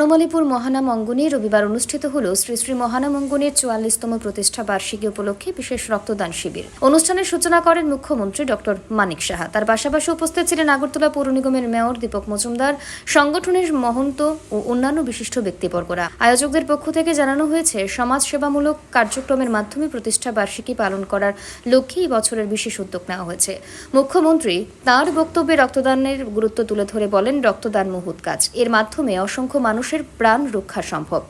বনমালীপুর মহানাম অঙ্গনে রবিবার অনুষ্ঠিত হল শ্রী শ্রী মহানাম অঙ্গনের চুয়াল্লিশতম প্রতিষ্ঠা বার্ষিকী উপলক্ষে বিশেষ রক্তদান শিবির। অনুষ্ঠানের সূচনা করেন মুখ্যমন্ত্রী ডক্টর মানিক সাহা। তার পাশাপাশি উপস্থিত ছিলেন আগরতলা পৌর নিগমের মেয়র দীপক মজুমদার, সংগঠনের মহন্ত ও অন্যান্য বিশিষ্ট ব্যক্তিবর্গরা। আয়োজকদের পক্ষ থেকে জানানো হয়েছে, সমাজ সেবামূলক কার্যক্রমের মাধ্যমে প্রতিষ্ঠা বার্ষিকী পালন করার লক্ষ্যে এই বছরের বিশেষ উদ্যোগ নেওয়া হয়েছে। মুখ্যমন্ত্রী তার বক্তব্যে রক্তদানের গুরুত্ব তুলে ধরে বলেন, রক্তদান মহৎ কাজ। এর মাধ্যমে অসংখ্য মানুষের প্রাণ রক্ষা সম্ভব।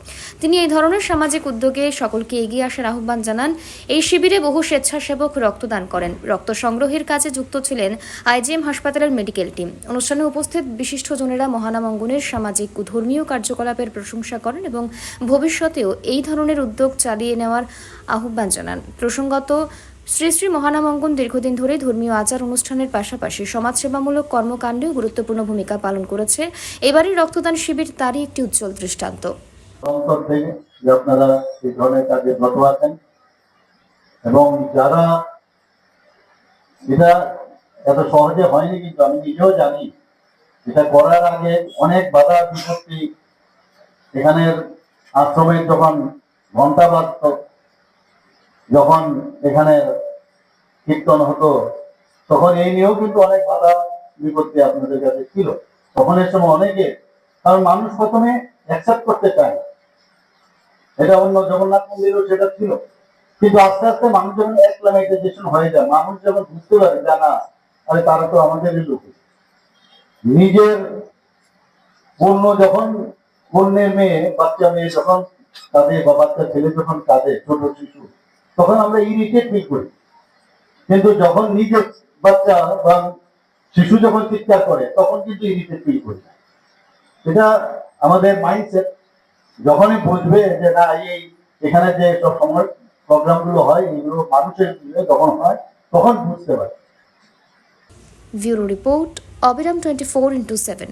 তিনি এই ধরনের সামাজিক উদ্যোগে সকলকে এগিয়ে আসার আহ্বান জানান। এই শিবিরে বহু স্বেচ্ছাসেবক রক্তদান করেন। রক্ত সংগ্রহের কাজে যুক্ত ছিলেন আইজিএম হাসপাতালের মেডিকেল টিম। অনুষ্ঠানে উপস্থিত বিশিষ্টজনেরা মহানাম অঙ্গনের সামাজিক ধর্মীয় কার্যকলাপের প্রশংসা করেন এবং ভবিষ্যতেও এই ধরনের উদ্যোগ চালিয়ে নেওয়ার আহ্বান জানান। প্রসঙ্গত শ্রী শ্রী মহানামঙ্গন দীর্ঘদিন ধরে ধর্মীয় আচার অনুষ্ঠানের পাশাপাশি সমাজসেবামূলক কর্মকাণ্ডেও গুরুত্বপূর্ণ ভূমিকা পালন করেছে। এবারের রক্তদান শিবির তারই একটি উজ্জ্বল দৃষ্টান্ত। এবং যারা এটা এত সহজে হয়নি, কিন্তু আমি নিজেও জানি এটা করার আগে অনেক বাধা বিপত্তি, এখানের আশ্রমের যখন ঘণ্টা বাজত যখন এখানে কীর্তন হতো, তখন এই নিয়েও কিন্তু অনেক বাধা বিপত্তি আপনাদের কাছে ছিল। তখন এর সময় অনেকে, কারণ মানুষ প্রথমে অ্যাকসেপ্ট করতে চায়। এটা অন্য জগন্নাথ মন্দিরও সেটা ছিল। কিন্তু আস্তে আস্তে মানুষ যখন অ্যাক্লামাইজেশন হয়ে যায়, মানুষ যখন বুঝতে পারে যে, না আরে তারা তো আমাদের লোক। নিজের পণ্য যখন পণ্যের মেয়ে, বাচ্চা মেয়ে যখন কাঁদে, বা বাচ্চা ছেলে যখন কাঁদে, ছোট শিশু তখন আমরা ইরিটেট ফিল করি। কিন্তু যখন নিজের বাচ্চা বা শিশু যখন চিৎকার করে, তখন কিন্তু ইরিটেট ফিল করি। এটা আমাদের মাইন্ডসেট যখনই বুঝবে যে না, এই এখানে যে সব সময় প্রোগ্রামগুলো হয়, এগুলো মানুষের যখন হয়, তখন বুঝতে পারে। ব্যুরো রিপোর্ট, অবিরাম টোয়েন্টি ফোর ইন্টু সেভেন